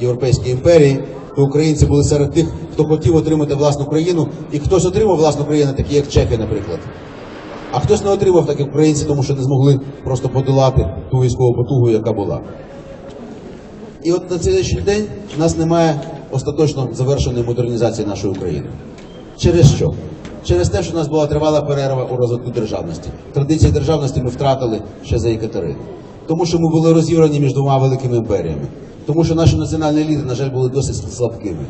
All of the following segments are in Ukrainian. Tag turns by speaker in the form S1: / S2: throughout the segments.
S1: європейській імперії, то українці були серед тих, хто хотів отримати власну країну, і хтось отримав власну країну, такі як чехи, наприклад. А хтось не отримав, так українці, тому що не змогли просто подолати ту військову потугу, яка була. І от на цей день в нас немає остаточно завершеної модернізації нашої України. Через що? Через те, що в нас була тривала перерва у розвитку державності. Традиції державності ми втратили ще за Екатерини. Тому що ми були розірвані між двома великими імперіями. Тому що наші національні еліти, на жаль, були досить слабкими.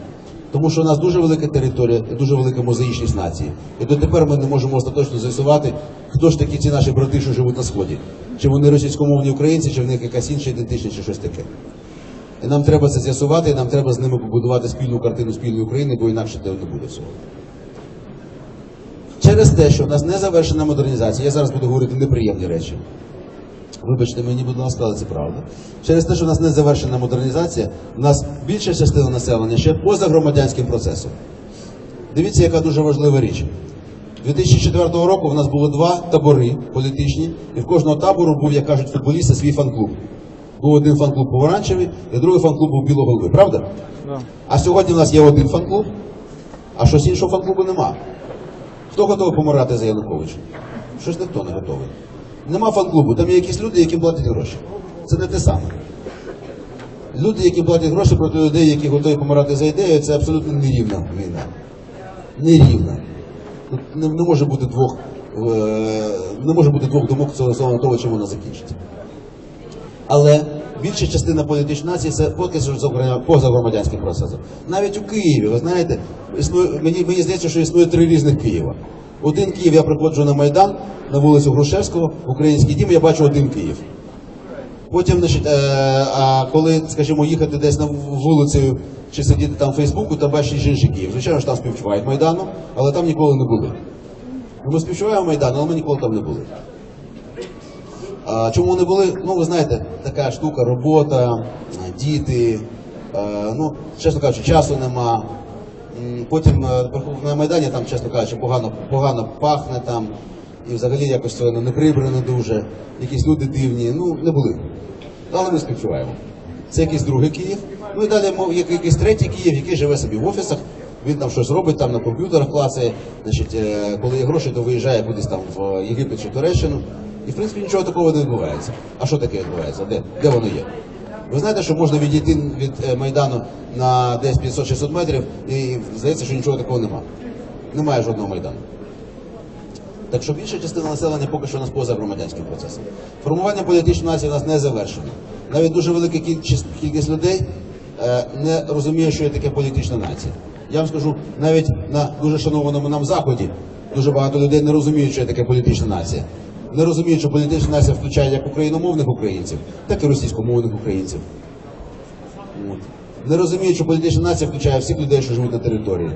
S1: Тому що у нас дуже велика територія і дуже велика мозаїчність нації. І дотепер ми не можемо остаточно з'ясувати, хто ж такі ці наші брати, що живуть на сході. Чи вони російськомовні українці, чи в них якась інша ідентичність, чи щось таке. І нам треба це з'ясувати, і нам треба з ними побудувати спільну картину спільної України, бо інакше того не буде всього. Через те, що в нас не завершена модернізація, я зараз буду говорити неприємні речі. Вибачте мені, будь ласка, але це правда. Через те, що в нас не завершена модернізація, в нас більша частина населення ще поза громадянським процесом. Дивіться, яка дуже важлива річ. 2004 року в нас було два табори політичні, і в кожного табору був, як кажуть футболісти, свій фан-клуб. Був один фан-клуб Помаранчевий, і другий фан-клуб був Білоголови, правда?
S2: Да.
S1: А сьогодні в нас є один фан-клуб, а щось іншого фан-клубу нема. Хто готовий помирати за Януковича? Щось ніхто не готовий. Нема фан-клубу, там є якісь люди, які платять гроші. Це не те саме. Люди, які платять гроші проти людей, які готові помирати за ідею, це абсолютно нерівна війна. Нерівна. Тут не, не може бути двох е, не може бути двох думок стосовно того, чим вона закінчиться. Але більша частина політичної нації це поки що за- поза громадянським процесом. Навіть у Києві, ви знаєте, існує, мені, мені здається, що існує три різних Києва. Один Київ я приходжу на Майдан, на вулицю Грушевського, український дім, я бачу один Київ. Потім, значить, е, а коли, скажімо, їхати десь на вулицею чи сидіти там в Фейсбуку, там бачиш інший Київ. Звичайно ж там співчувають Майдану, але там ніколи не були. Ми співчуваємо Майдану, але ми ніколи там не були. Чому не були? Ну, ви знаєте, така штука, робота, е, діти, е, ну, чесно кажучи, часу нема. Потім е, на Майдані там, чесно кажучи, погано, погано пахне там, і взагалі якось це не прибрано дуже, якісь люди дивні, ну, не були. Але ми співчуваємо. Це якийсь другий Київ. Ну і далі якийсь третій Київ, який живе собі в офісах, він там щось робить, там на комп'ютерах клацає. Значить, коли є гроші, то виїжджає кудись там в Єгипет чи Туреччину. І в принципі нічого такого не відбувається. А що таке відбувається? Де, де воно є? Ви знаєте, що можна відійти від е, Майдану на десь 500-600 метрів і здається, що нічого такого нема. Немає жодного Майдану. Так що більша частина населення поки що у нас поза громадянським процесом. Формування політичної нації у нас не завершено. Навіть дуже велика кількість, людей е, не розуміє, що є таке політична нація. Я вам скажу, навіть на дуже шанованому нам заході дуже багато людей не розуміють, що є таке політична нація. Не розуміють, що політична нація включає як україномовних українців, так і російськомовних українців. От. Не розуміють, що політична нація включає всіх людей, що живуть на території.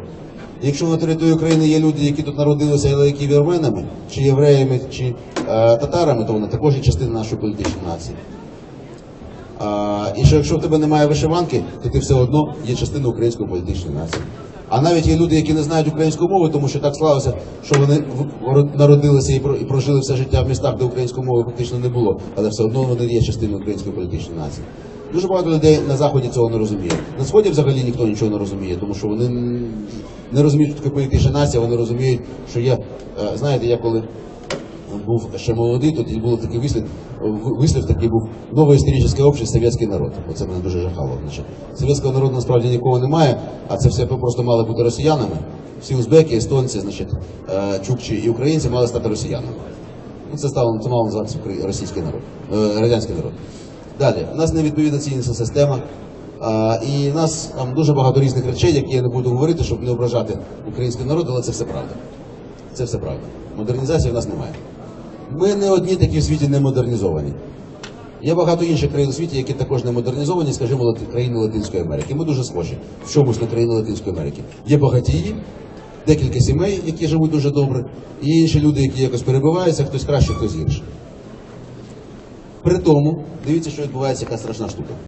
S1: Якщо на території України є люди, які тут народилися, але які вірменами, чи євреями, чи е, татарами, то вони також є частина нашої політичної нації. А, і що якщо в тебе немає вишиванки, то ти все одно є частиною української політичної нації. А навіть є люди, які не знають українську мову, тому що так склалося, що вони народилися і прожили все життя в містах, де української мови фактично не було, але все одно вони є частиною української політичної нації. Дуже багато людей на заході цього не розуміє. На сході взагалі ніхто нічого не розуміє, тому що вони не розуміють, що таке політична нація, вони розуміють, що є. е, Знаєте, я коли був ще молодий, тоді був такий вислів, вислів такий був нове історичне общество, совєтський народ. Оце мене дуже жахало. Значить, совєтського народу насправді нікого немає, а це все просто мали бути росіянами. Всі узбеки, естонці, значить, е, чукчі і українці мали стати росіянами. Ну, це стало це мало називатися російський народ, е, радянський народ. Далі, у нас невідповідна цінність система. І в нас там дуже багато різних речей, які я не буду говорити, щоб не ображати український народ, але це все правда. Це все правда. Модернізації в нас немає. Ми не одні такі в світі не модернізовані. Є багато інших країн у світі, які також не модернізовані, скажімо, країни Латинської Америки. Ми дуже схожі в чомусь на країни Латинської Америки. Є багатії, декілька сімей, які живуть дуже добре, і інші люди, які якось перебиваються, хтось краще, хтось гірше. При тому, дивіться, що відбувається яка страшна штука.